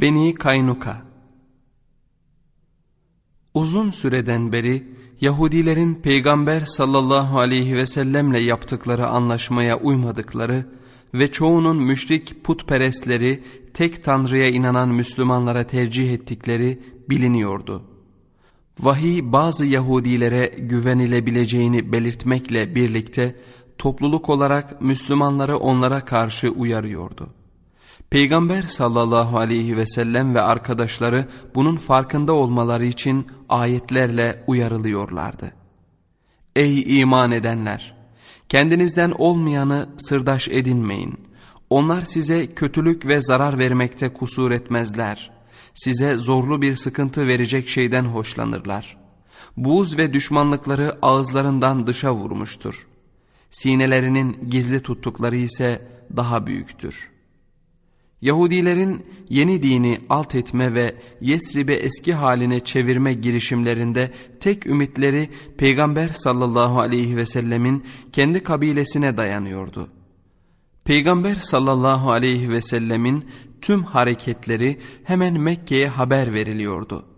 Beni Kaynuka Uzun süreden beri Yahudilerin Peygamber sallallahu aleyhi ve sellemle yaptıkları anlaşmaya uymadıkları ve çoğunun müşrik putperestleri tek tanrıya inanan Müslümanlara tercih ettikleri biliniyordu. Vahiy bazı Yahudilere güvenilebileceğini belirtmekle birlikte topluluk olarak Müslümanları onlara karşı uyarıyordu. Peygamber sallallahu aleyhi ve sellem ve arkadaşları bunun farkında olmaları için ayetlerle uyarılıyorlardı. Ey iman edenler! Kendinizden olmayanı sırdaş edinmeyin. Onlar size kötülük ve zarar vermekte kusur etmezler. Size zorlu bir sıkıntı verecek şeyden hoşlanırlar. Buğz ve düşmanlıkları ağızlarından dışa vurmuştur. Sinelerinin gizli tuttukları ise daha büyüktür.'' Yahudilerin yeni dini alt etme ve Yesrib'i eski haline çevirme girişimlerinde tek ümitleri Peygamber sallallahu aleyhi ve sellemin kendi kabilesine dayanıyordu. Peygamber sallallahu aleyhi ve sellemin tüm hareketleri hemen Mekke'ye haber veriliyordu.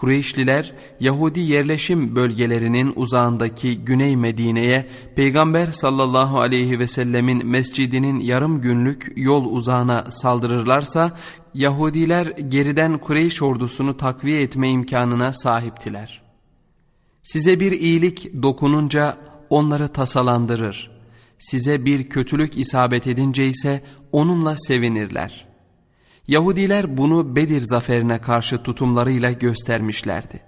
Kureyşliler Yahudi yerleşim bölgelerinin uzağındaki Güney Medine'ye Peygamber sallallahu aleyhi ve sellemin mescidinin yarım günlük yol uzağına saldırırlarsa Yahudiler geriden Kureyş ordusunu takviye etme imkanına sahiptiler. Size bir iyilik dokununca onları tasalandırır. Size bir kötülük isabet edince ise onunla sevinirler.'' Yahudiler bunu Bedir zaferine karşı tutumlarıyla göstermişlerdi.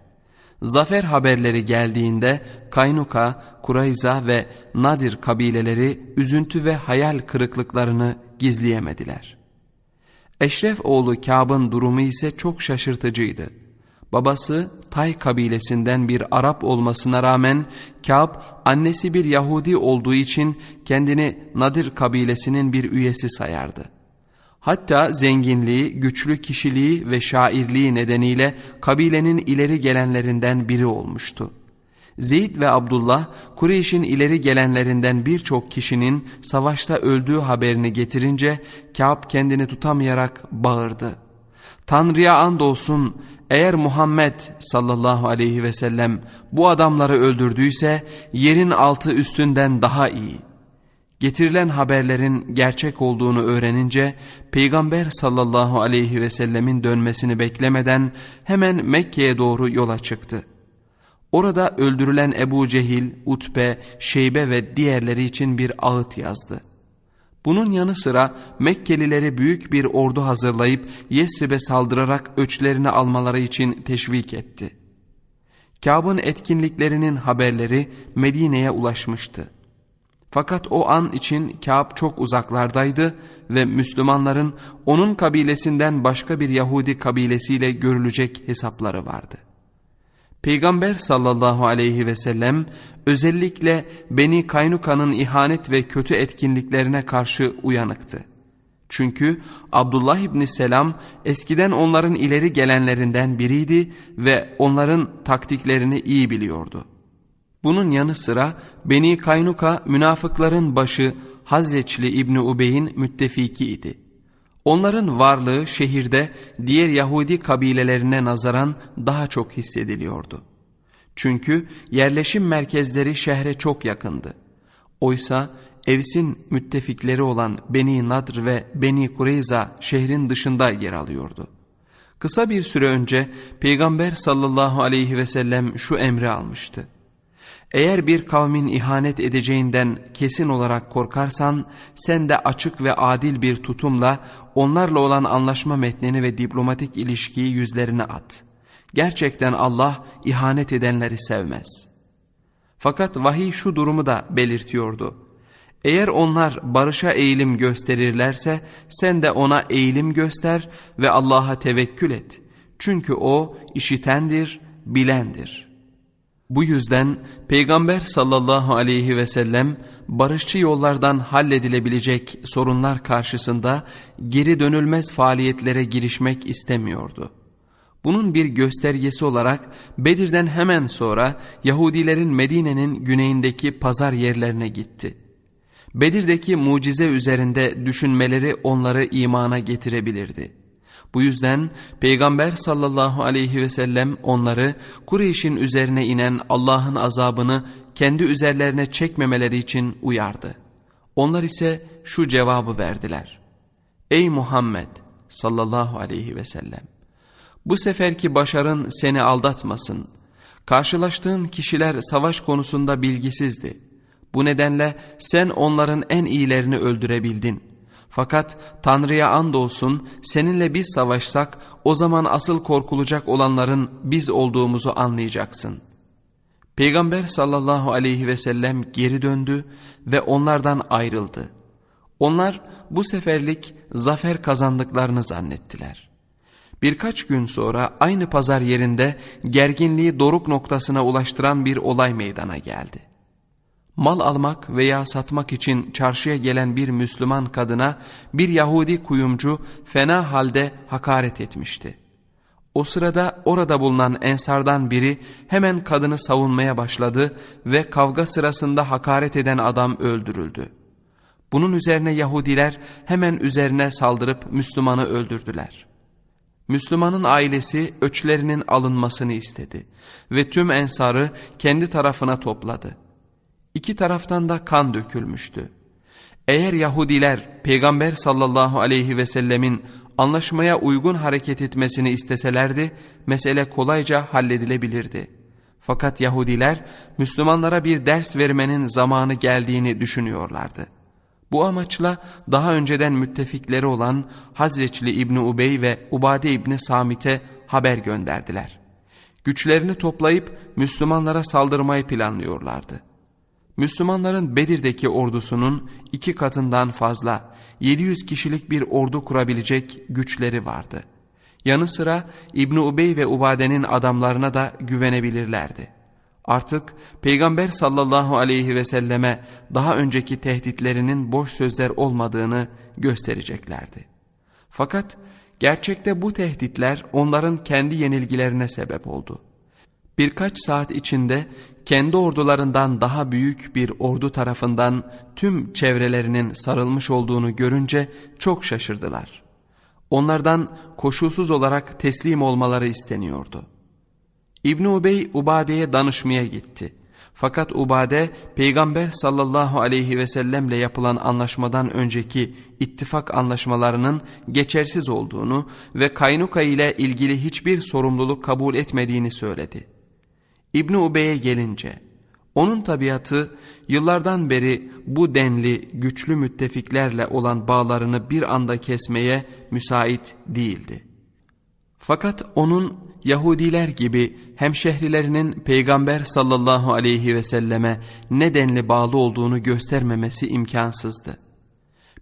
Zafer haberleri geldiğinde Kaynuka, Kurayza ve Nadir kabileleri üzüntü ve hayal kırıklıklarını gizleyemediler. Eşref oğlu Kâb'ın durumu ise çok şaşırtıcıydı. Babası Tay kabilesinden bir Arap olmasına rağmen Kâb annesi bir Yahudi olduğu için kendini Nadir kabilesinin bir üyesi sayardı. Hatta zenginliği, güçlü kişiliği ve şairliği nedeniyle kabilenin ileri gelenlerinden biri olmuştu. Zeyd ve Abdullah, Kureyş'in ileri gelenlerinden birçok kişinin savaşta öldüğü haberini getirince Kâb kendini tutamayarak bağırdı. Tanrı'ya andolsun eğer Muhammed sallallahu aleyhi ve sellem bu adamları öldürdüyse yerin altı üstünden daha iyi.'' Getirilen haberlerin gerçek olduğunu öğrenince Peygamber sallallahu aleyhi ve sellemin dönmesini beklemeden hemen Mekke'ye doğru yola çıktı. Orada öldürülen Ebu Cehil, Utbe, Şeybe ve diğerleri için bir ağıt yazdı. Bunun yanı sıra Mekkelileri büyük bir ordu hazırlayıp Yesrib'e saldırarak öçlerini almaları için teşvik etti. Kâb'ın etkinliklerinin haberleri Medine'ye ulaşmıştı. Fakat o an için Kâb çok uzaklardaydı ve Müslümanların onun kabilesinden başka bir Yahudi kabilesiyle görülecek hesapları vardı. Peygamber sallallahu aleyhi ve sellem özellikle Beni Kaynuka'nın ihanet ve kötü etkinliklerine karşı uyanıktı. Çünkü Abdullah İbni Selam eskiden onların ileri gelenlerinden biriydi ve onların taktiklerini iyi biliyordu. Bunun yanı sıra Beni Kaynuka münafıkların başı Hazreçli İbni Ubey'in müttefiki idi. Onların varlığı şehirde diğer Yahudi kabilelerine nazaran daha çok hissediliyordu. Çünkü yerleşim merkezleri şehre çok yakındı. Oysa Evs'in müttefikleri olan Beni Nadr ve Beni Kureyza şehrin dışında yer alıyordu. Kısa bir süre önce Peygamber sallallahu aleyhi ve sellem şu emri almıştı. Eğer bir kavmin ihanet edeceğinden kesin olarak korkarsan sen de açık ve adil bir tutumla onlarla olan anlaşma metnini ve diplomatik ilişkiyi yüzlerine at. Gerçekten Allah ihanet edenleri sevmez. Fakat vahiy şu durumu da belirtiyordu. Eğer onlar barışa eğilim gösterirlerse sen de ona eğilim göster ve Allah'a tevekkül et. Çünkü o işitendir, bilendir.'' Bu yüzden Peygamber sallallahu aleyhi ve sellem barışçı yollardan halledilebilecek sorunlar karşısında geri dönülmez faaliyetlere girişmek istemiyordu. Bunun bir göstergesi olarak Bedir'den hemen sonra Yahudilerin Medine'nin güneyindeki pazar yerlerine gitti. Bedir'deki mucize üzerinde düşünmeleri onları imana getirebilirdi. Bu yüzden Peygamber sallallahu aleyhi ve sellem onları Kureyş'in üzerine inen Allah'ın azabını kendi üzerlerine çekmemeleri için uyardı. Onlar ise şu cevabı verdiler. Ey Muhammed sallallahu aleyhi ve sellem! Bu seferki başarın seni aldatmasın. Karşılaştığın kişiler savaş konusunda bilgisizdi. Bu nedenle sen onların en iyilerini öldürebildin. Fakat Tanrı'ya andolsun seninle biz savaşsak o zaman asıl korkulacak olanların biz olduğumuzu anlayacaksın. Peygamber sallallahu aleyhi ve sellem geri döndü ve onlardan ayrıldı. Onlar bu seferlik zafer kazandıklarını zannettiler. Birkaç gün sonra aynı pazar yerinde gerginliği doruk noktasına ulaştıran bir olay meydana geldi. Mal almak veya satmak için çarşıya gelen bir Müslüman kadına bir Yahudi kuyumcu fena halde hakaret etmişti. O sırada orada bulunan ensardan biri hemen kadını savunmaya başladı ve kavga sırasında hakaret eden adam öldürüldü. Bunun üzerine Yahudiler hemen üzerine saldırıp Müslümanı öldürdüler. Müslümanın ailesi öçlerinin alınmasını istedi ve tüm ensarı kendi tarafına topladı. İki taraftan da kan dökülmüştü. Eğer Yahudiler Peygamber sallallahu aleyhi ve sellemin anlaşmaya uygun hareket etmesini isteselerdi mesele kolayca halledilebilirdi. Fakat Yahudiler Müslümanlara bir ders vermenin zamanı geldiğini düşünüyorlardı. Bu amaçla daha önceden müttefikleri olan Hazreçli İbni Ubey ve Ubade İbni Samit'e haber gönderdiler. Güçlerini toplayıp Müslümanlara saldırmayı planlıyorlardı. Müslümanların Bedir'deki ordusunun iki katından fazla 700 kişilik bir ordu kurabilecek güçleri vardı. Yanı sıra İbni Ubey ve Ubade'nin adamlarına da güvenebilirlerdi. Artık Peygamber sallallahu aleyhi ve selleme daha önceki tehditlerinin boş sözler olmadığını göstereceklerdi. Fakat gerçekte bu tehditler onların kendi yenilgilerine sebep oldu. Birkaç saat içinde kendi ordularından daha büyük bir ordu tarafından tüm çevrelerinin sarılmış olduğunu görünce çok şaşırdılar. Onlardan koşulsuz olarak teslim olmaları isteniyordu. İbni Ubey Ubade'ye danışmaya gitti. Fakat Ubade Peygamber sallallahu aleyhi ve sellemle yapılan anlaşmadan önceki ittifak anlaşmalarının geçersiz olduğunu ve Kaynuka ile ilgili hiçbir sorumluluk kabul etmediğini söyledi. İbni Ubey'e gelince onun tabiatı yıllardan beri bu denli güçlü müttefiklerle olan bağlarını bir anda kesmeye müsait değildi. Fakat onun Yahudiler gibi hemşehrilerinin Peygamber sallallahu aleyhi ve selleme nedenli bağlı olduğunu göstermemesi imkansızdı.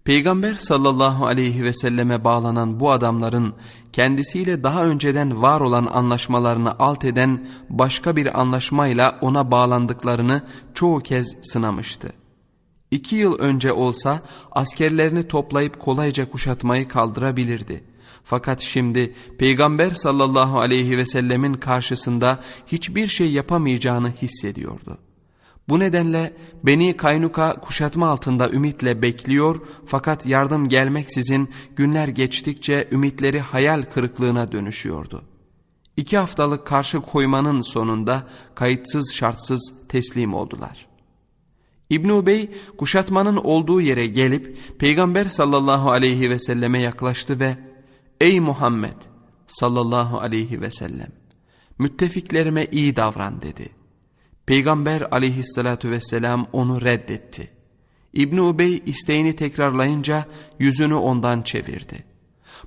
Peygamber sallallahu aleyhi ve selleme bağlanan bu adamların kendisiyle daha önceden var olan anlaşmalarını alt eden başka bir anlaşmayla ona bağlandıklarını çoğu kez sınamıştı. İki yıl önce olsa askerlerini toplayıp kolayca kuşatmayı kaldırabilirdi. Fakat şimdi Peygamber sallallahu aleyhi ve sellemin karşısında hiçbir şey yapamayacağını hissediyordu. Bu nedenle Beni Kaynuka kuşatma altında ümitle bekliyor fakat yardım gelmeksizin günler geçtikçe ümitleri hayal kırıklığına dönüşüyordu. İki haftalık karşı koymanın sonunda kayıtsız şartsız teslim oldular. İbn Ubey kuşatmanın olduğu yere gelip Peygamber sallallahu aleyhi ve selleme yaklaştı ve Ey Muhammed sallallahu aleyhi ve sellem müttefiklerime iyi davran dedi. Peygamber aleyhissalatu vesselam onu reddetti. İbn Ubey isteğini tekrarlayınca yüzünü ondan çevirdi.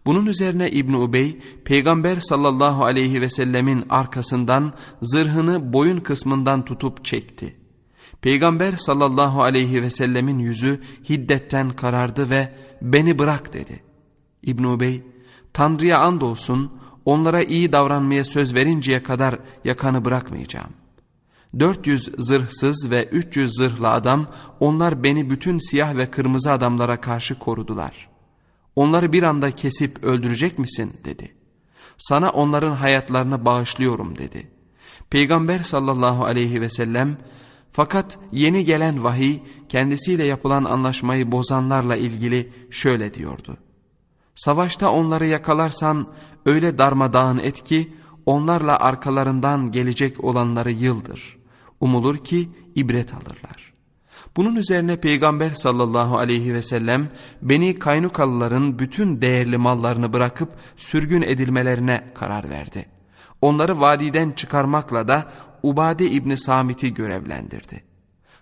Bunun üzerine İbn Ubey Peygamber sallallahu aleyhi ve sellemin arkasından zırhını boyun kısmından tutup çekti. Peygamber sallallahu aleyhi ve sellemin yüzü hiddetten karardı ve beni bırak dedi. İbn Ubey Tanrı'ya andolsun onlara iyi davranmaya söz verinceye kadar yakanı bırakmayacağım. 400 zırhsız ve 300 zırhlı adam onlar beni bütün siyah ve kırmızı adamlara karşı korudular. Onları bir anda kesip öldürecek misin dedi. Sana onların hayatlarını bağışlıyorum dedi. Peygamber sallallahu aleyhi ve sellem fakat yeni gelen vahiy kendisiyle yapılan anlaşmayı bozanlarla ilgili şöyle diyordu. Savaşta onları yakalarsan öyle darmadağın et ki onlarla arkalarından gelecek olanları yıldır. Umulur ki ibret alırlar. Bunun üzerine Peygamber sallallahu aleyhi ve sellem Beni Kaynukalıların bütün değerli mallarını bırakıp sürgün edilmelerine karar verdi. Onları vadiden çıkarmakla da Ubade İbni Samit'i görevlendirdi.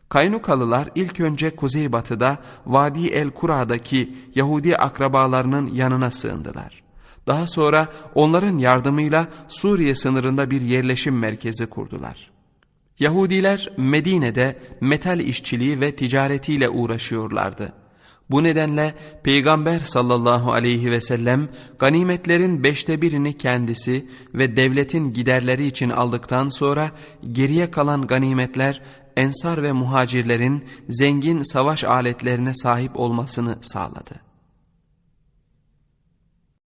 Kaynukalılar ilk önce kuzeybatıda Vadi el-Kura'daki Yahudi akrabalarının yanına sığındılar. Daha sonra onların yardımıyla Suriye sınırında bir yerleşim merkezi kurdular. Yahudiler Medine'de metal işçiliği ve ticaretiyle uğraşıyorlardı. Bu nedenle Peygamber sallallahu aleyhi ve sellem ganimetlerin beşte birini kendisi ve devletin giderleri için aldıktan sonra geriye kalan ganimetler ensar ve muhacirlerin zengin savaş aletlerine sahip olmasını sağladı.